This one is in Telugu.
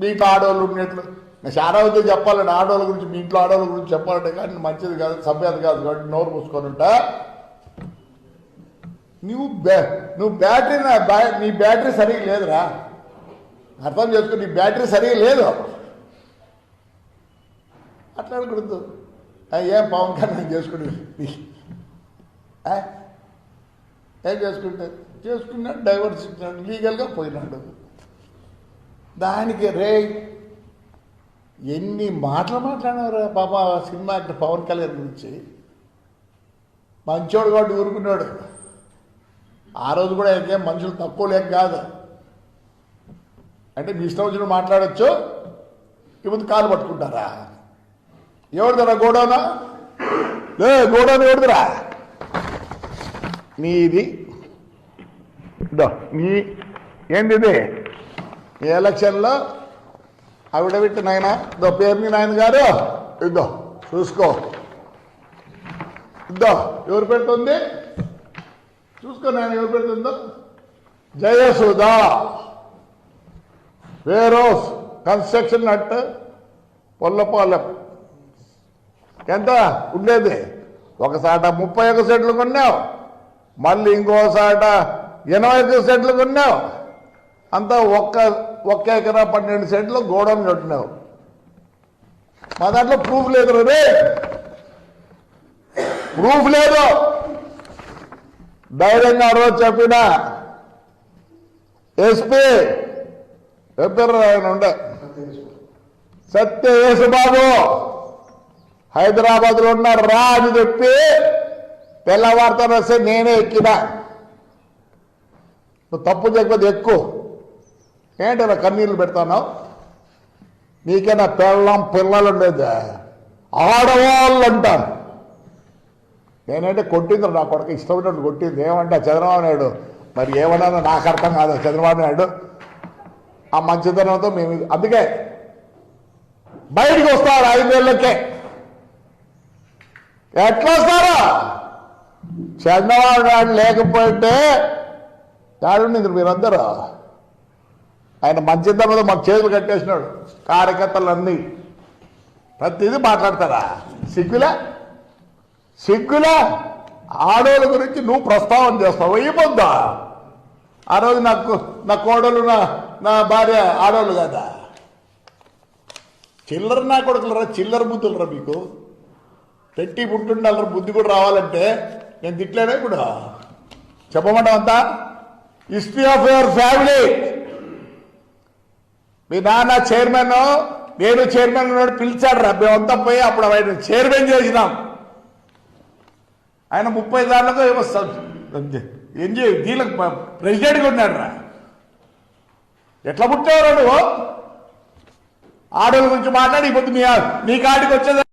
మీకు ఆడవాళ్ళు ఉన్నట్లు నేను చాలా అవుతే చెప్పాలండి ఆడవాళ్ళ గురించి మీ ఇంట్లో ఆడవాళ్ళ గురించి చెప్పాలంటే కానీ మంచిది కాదు సభ్యత కాదు కాబట్టి నోరు మూసుకొని ఉంటా. నువ్వు బ్యా నువ్వు బ్యాటరీ నా బ్యా- నీ బ్యాటరీ సరిగా లేదురా. అర్థం చేసుకో నీ బ్యాటరీ సరిగా లేదు. అట్లాడకూడదు. ఆ, ఏం పవన్ కళ్యాణ్ చేసుకుని ఏం చేసుకుంటే చేసుకున్నాడు డైవర్స్ ఇచ్చినాడు లీగల్గా పోయినాడు. దానికి రే ఎన్ని మాటలు మాట్లాడినారు పాప సినిమా యాక్టర్ పవన్ కళ్యాణ్ గురించి? మంచోడు కాబట్టి ఊరుకున్నాడు. ఆ రోజు కూడా ఇంకేం మనుషులు తక్కువ లేక కాదు. అంటే మీ ఇష్టం వచ్చిన మాట్లాడచ్చు. ఇవ్వదు కాలు పట్టుకుంటారా? ఎవరిదరా గోడౌనా? లే గోడౌన్ ఎవరిదిరా? నీది. నీ ఏంది ఇది ఈ ఎలక్షన్లో ఆవిడ పెట్టి నాయన ఇదో పేరుని నాయన గారు. ఇద్దో చూసుకో. ఇద్దో ఎవరు పెడుతుంది? చూసుకో నాయన ఎవరు పెడుతుందో. జయసుధా. వేరోస్ కన్స్ట్రక్షన్ అట్ పొల్లపాలెం. ఎంత? ఉండేది. ఒకసాట ముప్పై ఒక సెట్లు కొన్నావు. మళ్ళీ ఇంకో సాట ఎనభై ఒక సెట్లు కొన్నావు. అంతా ఒక్క ఒక్క ఎకరా పన్నెండు సెంట్లు గోడౌన్ కట్టినావు. మా దాంట్లో ప్రూఫ్ లేదు రే. ప్రూఫ్ లేదు. ధైర్యంగా ఆ రోజు చెప్పిన. ఎస్పీ చెప్పారు ఆయన ఉండే. సత్య యేసుబాబు హైదరాబాద్లో ఉన్న రా అని చెప్పి తెల్లవారుతాను వస్తే నేనే ఎక్కిన. నువ్వు తప్పు చెప్పదు ఎక్కువ. ఏంటి అలా కన్నీళ్ళు పెడతాను నీకైనా పెళ్ళం పిల్లలు ఉండేది ఆడవాళ్ళు అంటాను నేనంటే కొట్టింది నా కొడుకు ఇష్టమైనట్టు కొట్టింది ఏమంటే చంద్రబాబు నాయుడు? మరి ఏమన్నా నాకు అర్థం కాదు చంద్రబాబు నాయుడు. ఆ మంచితనంతో మేము అందుకే బయటికి వస్తారు ఐదేళ్ళకే ఎట్లా వస్తారా? చంద్రబాబు నాయుడు లేకపోతే దాడుండి మీరందరూ. ఆయన మంచితనంతో మాకు చేతులు కట్టేసినాడు. కార్యకర్తలన్నీ. ప్రతిదీ మాట్లాడతారా? సిగ్గులా? సిగ్గులా? ఆడోళ్ళ గురించి నువ్వు ప్రస్తావన చేస్తావు. అయిపోద్దా ఆ రోజు నాకు నా కోడలు నా నా భార్య ఆడోళ్ళు కదా? చిల్లర నా కొడుకులరా చిల్లర బుద్ధులరా మీకు. పెట్టి పుట్టుండాలరా బుద్ధి కూడా రావాలంటే నేను తిట్లేనే కూడా. చెప్పమంటావంతా హిస్టరీ ఆఫ్ యువర్ ఫ్యామిలీ. మీ నాన్న చైర్మన్ నేను చైర్మన్ ఉన్నాడు పిలిచాడు రా. మేమంతా పోయి అప్పుడు ఆయన చైర్మన్ చేసినాం. ఆయన ముప్పై దాంట్లో ఏమో ఎంజీ దీనికి ప్రెసిడెంట్గా ఉన్నాడు రా. ఎట్లా పుట్టేవారు నువ్వు? ఆడోళ్ళ గురించి మాట్లాడి ఇప్పుడు మీ మీ కాడికి వచ్చేది